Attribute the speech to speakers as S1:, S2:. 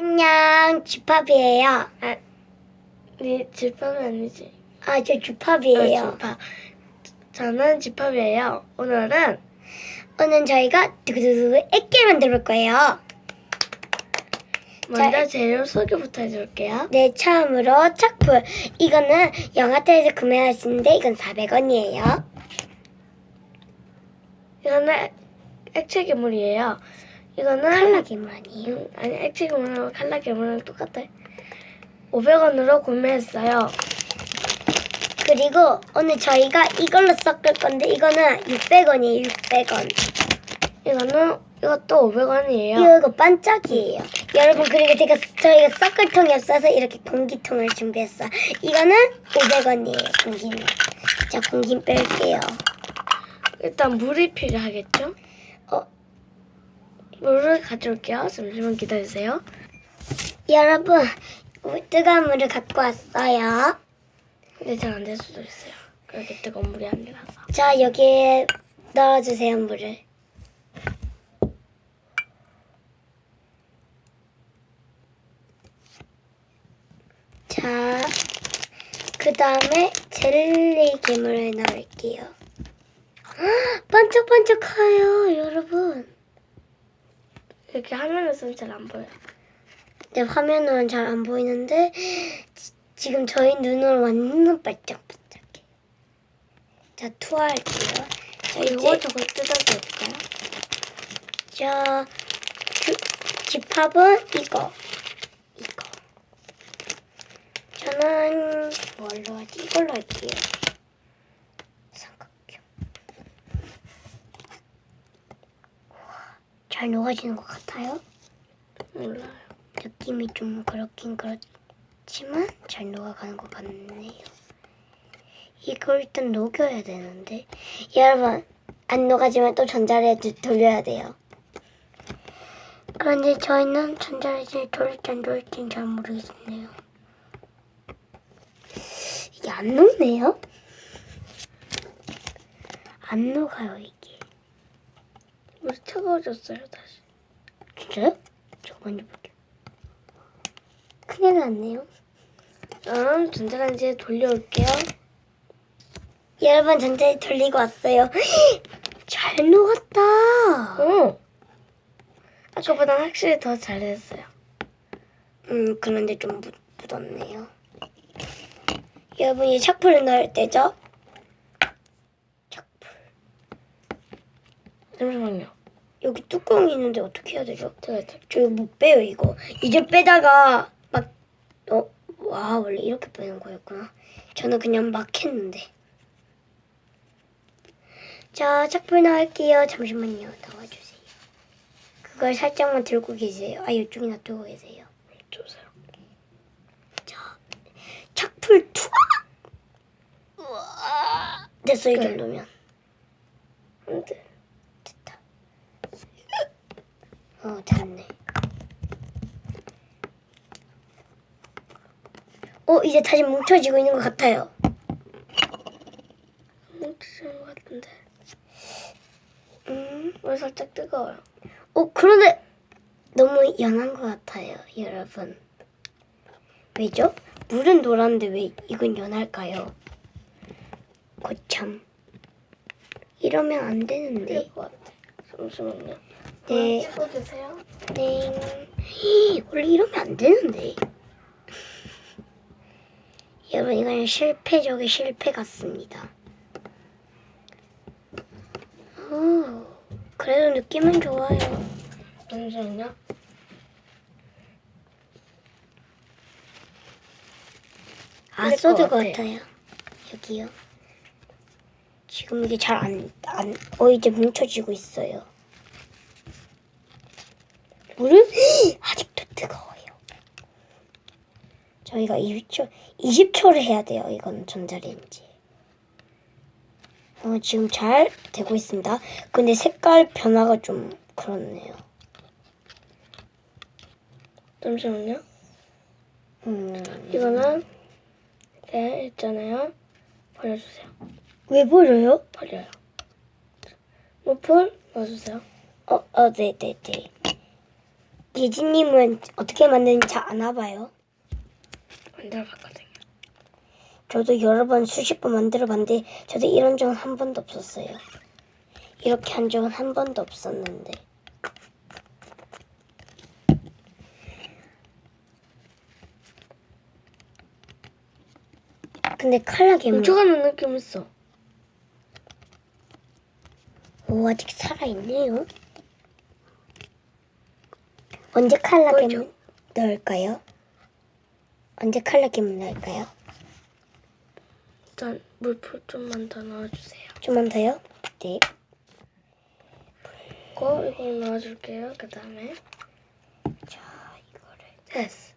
S1: 안녕, 주팝이에요.
S2: 아, 네 집합이 아니지.
S1: 아, 저
S2: 어,
S1: 주팝이에요.
S2: 집합. 저는 집합이에요. 오늘은
S1: 오늘 저희가 두구두구 액기 만들 거예요.
S2: 먼저
S1: 자,
S2: 재료 소개부터 해줄게요.
S1: 네, 처음으로 척풀. 이거는 영화태에서 구매할 수 있는데 이건 400원이에요.
S2: 이거는 액체 괴물이에요. 이거는
S1: 칼라?
S2: 음, 아니 액체 괴물하고 칼라 괴물은 똑같아. 500원으로 구매했어요.
S1: 그리고 오늘 저희가 이걸로 섞을 건데 이거는 600원이에요, 600원.
S2: 이거는 이것도 500원이에요.
S1: 이거, 반짝이에요. 여러분, 그리고 제가, 저희가 섞을 통이 없어서 이렇게 공기통을 준비했어요. 이거는 500원이에요, 공기는. 자, 공기 뺄게요.
S2: 일단 물이 필요하겠죠?
S1: 어,
S2: 물을 가져올게요. 잠시만 기다리세요.
S1: 여러분, 뜨거운 물을 갖고 왔어요.
S2: 근데 잘 안 될 수도 있어요. 그렇게 뜨거운 물이 아니라서.
S1: 자, 여기에 넣어주세요, 물을. 자, 그 다음에 젤리 괴물을 넣을게요. 헉, 반짝반짝해요, 여러분.
S2: 이렇게 화면에서는 잘 안 보여요.
S1: 내 화면은 잘 안 보이는데 지, 지금 저희 눈으로 완전 반짝반짝해. 자, 투하할게요. 자,
S2: 이거 저거 뜯어볼까요?
S1: 자, 주, 집합은 이거. 이거. 저는 뭘로 하지? 이걸로 할게요. 잘 녹아지는 것 같아요?
S2: 몰라요.
S1: 느낌이 좀 그렇긴 그렇지만 잘 녹아가는 것 같네요. 이걸 일단 녹여야 되는데 여러분 안 녹아지면 또 전자레인지 돌려야 돼요. 그런데 저희는 전자레인지 돌릴지 안 돌릴지는 잘 모르겠네요. 이게 안 녹네요? 안 녹아요
S2: 물이 차가워졌어요, 다시.
S1: 진짜요? 볼게요. 큰일 났네요.
S2: 그럼 전자레인지에 돌려올게요.
S1: 여러분 전자레인지 돌리고 왔어요. 잘 녹았다.
S2: 오! 아까보다 확실히 더 잘했어요.
S1: 음 그런데 좀 묻, 묻었네요. 여러분 이 착풀을 넣을 때죠? 착풀.
S2: 잠시만요.
S1: 여기 뚜껑이 있는데 어떻게 해야 되죠?
S2: 제가 저-
S1: 저 이거 못 빼요 이거. 이제 빼다가 막 어, 와 원래 이렇게 빼는 거였구나. 저는 그냥 막 했는데. 자 착풀 넣을게요. 잠시만요. 넣어주세요. 그걸 살짝만 들고 계세요. 아 이쪽에 놔두고 계세요.
S2: 주세요.
S1: 자, 투하! 우와. 됐어, 이
S2: 네.
S1: 정도면.
S2: 안 돼.
S1: 됐다. 어, 됐네. 어, 이제 다시 뭉쳐지고 있는 것 같아요.
S2: 뭉치는 것 같은데.
S1: 음,
S2: 물 살짝 뜨거워요.
S1: 어, 그런데 너무 연한 것 같아요, 여러분. 왜죠? 물은 노란데 왜 이건 연할까요? 거참. 이러면 안 되는데.
S2: 잠시만요.
S1: 네.
S2: 찍어주세요.
S1: 땡. 히, 원래 이러면 안 되는데. 여러분 이건 실패 적의 실패 같습니다. 오, 그래도 느낌은 좋아요.
S2: 잠시만요.
S1: 아 소드
S2: 같아요.
S1: 같아요. 여기요. 지금 이게 잘 안 안 어 이제 뭉쳐지고 있어요. 물은 아직도 뜨거워요. 저희가 20초 20초를 해야 돼요. 이건 전자레인지. 어, 지금 잘 되고 있습니다. 근데 색깔 변화가 좀 그렇네요.
S2: 잠시만요.
S1: 음,
S2: 이거는 네 있잖아요. 버려주세요.
S1: 왜 버려요?
S2: 버려요. 무풀 넣어주세요.
S1: 어, 어, 네, 네, 네. 예진님은 어떻게 만드는지 잘 아나 봐요.
S2: 만들어봤거든요.
S1: 저도 여러 번 수십 번 만들어 봤는데 저도 이런 적은 한 번도 없었어요. 이렇게 한 적은 한 번도 없었는데. 근데 칼라 괴물
S2: 훔쳐가는 느낌 있어.
S1: 오 아직 살아 있네요. 언제 칼라
S2: 그렇죠.
S1: 괴물 넣을까요? 언제 칼라 괴물 넣을까요?
S2: 일단 물풀 좀만 더 넣어주세요.
S1: 좀만 더요? 네.
S2: 그리고 이걸 넣어줄게요. 그 다음에
S1: 자 이거를
S2: 됐어.